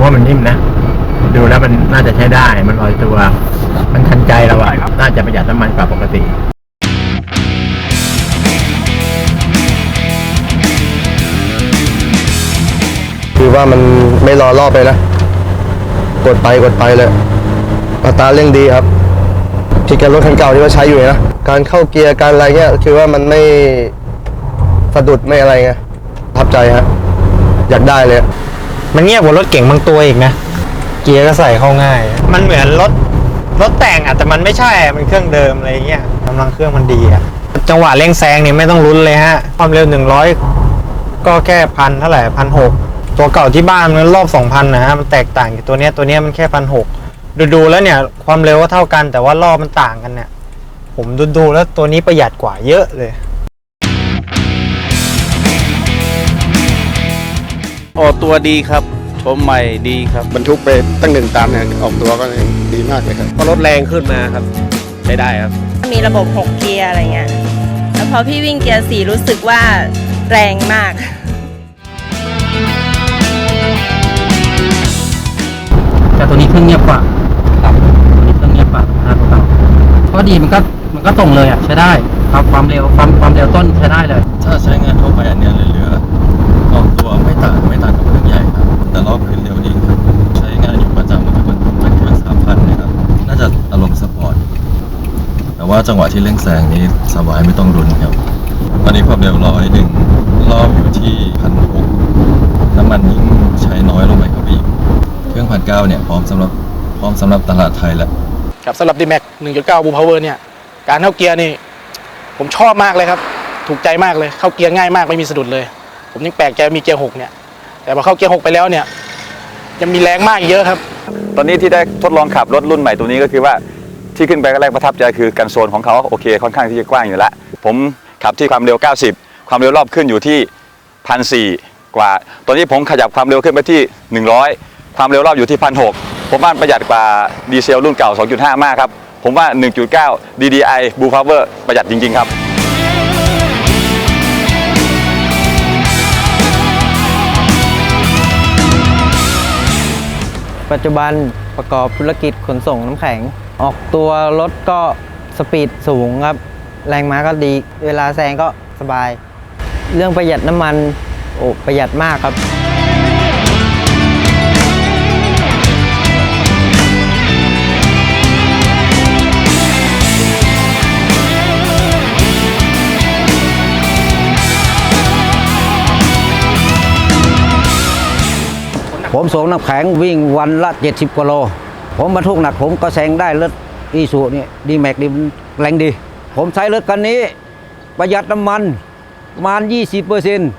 ผมว่ามันนิ่มนะ ดูแล้วมันน่าจะใช้ได้ มันลอยตัว มันทันใจเราอะน่าจะประหยัดน้ำมันกว่าปกติคือว่ามันไม่รอรอบเลยนะ กดไปกดไปเลยอัตราเร่งดีครับที่กับรถคันเก่าที่ว่าใช้อยู่นะ การเข้าเกียร์การอะไรเงี้ยคือว่ามันไม่สะดุดไม่อะไรไงประทับใจฮะ อยากได้เลย มันเงียบกว่ารถเก่งบางตัวอีกนะ เกียร์ก็ใส่เข้าง่าย มันเหมือนรถรถแต่งอะแต่มันไม่ใช่มันเครื่องเดิมอะไรเงี้ยกำลังเครื่องมันดีอะจังหวะเร่งแซงเนี่ยไม่ต้องลุ้นเลยฮะ ความเร็ว 100 ก็แค่พันเท่าไหร่พันหกตัวเก่าที่บ้านมันรอบ 2,000นะฮะมันแตกต่างจากตัวเนี้ยตัวเนี้ยมันแค่พันหกดูๆแล้วเนี่ยความเร็วก็เท่ากันแต่ว่ารอบมันต่างกันเนี่ย ผมดูๆแล้วตัวนี้ประหยัดกว่าเยอะเลย ออกตัวดีครับ ชมใหม่ดีครับ บรรทุกไปตั้งหนึ่งตันเนี่ยออกตัวก็ดีมากเลยครับก็รถแรงขึ้นมาครับใช้ได้ครับ มีระบบ 6 เกียร์อะไรเงี้ยแล้วพอพี่วิ่งเกียร์4รู้สึกว่าแรงมาก แต่ตัวนี้เครื่องเงียบกว่าครับตัวนี้เครื่องเงียบกว่าห้าตัวเก่าก็ดีมันก็มันก็ตรงเลยอะใช้ได้ครับความเร็วความความเร็วต้นใช้ได้เลย ถ้าใช้งานทั่วไปอันเนี้ยเหลือๆอ จังหวะที่เร่งแซงนี้สบายไม่ต้องรุนครับ ตอนนี้ความเร็วร้อยหนึ่งรอบอยู่ที่พันหกน้ำมันยิ่งใช้น้อยลงไปครับอีกเครื่องพันเก้าเนี่ยพร้อมสำหรับพร้อมสำหรับตลาดไทยแล้วครับสำหรับ d m a x 1.9 Blue Power เนี่ยการเข้าเกียร์นี่ผมชอบมากเลยครับ ถูกใจมากเลยเข้าเกียร์ง่ายมากไม่มีสะดุดเลย ผมยังแปลกใจมีเกียร์6เนี่ยแต่พอเข้าเกียร์6ไปแล้วเนี่ยยังมีแรงมากอีกเยอะครับ ตอนนี้ที่ได้ทดลองขับรถรุ่นใหม่ตัวนี้ก็คือว่า ที่ขึ้นไปแรกประทับใจคือกันโซนของเขาโอเคค่อนข้างที่จะกว้างอยู่แล้วผมขับที่ความเร็ว 90 ความเร็วรอบขึ้นอยู่ที่พันสกว่า ตอนนี้ผมขยับความเร็วขึ้นไปที่ 100 ความเร็วรอบอยู่ที่พันหผมว่าประหยัดกว่าดีเซลรุ่นเก่า 2.5 มากครับ ผมว่า 1.9 DDI Blue Power ประหยัดจริง ๆ ครับปัจจุบันประกอบธุรกิจขนส่งน้ำแข็ง ออกตัวรถก็สปีดสูงครับ แรงม้าก็ดี เวลาแซงก็สบาย เรื่องประหยัดน้ำมัน โอ้ประหยัดมากครับ ผมส่งน้ำแข็งวิ่งวันละ 70กิโล ผมบรรทุกหนักผมก็แซงได้รถอีสูนี่ดีแม็กดีแรงดี ผมใช้รถคันนี้ ประหยัดน้ำมันประมาณ 20เปอร์เซ็นต์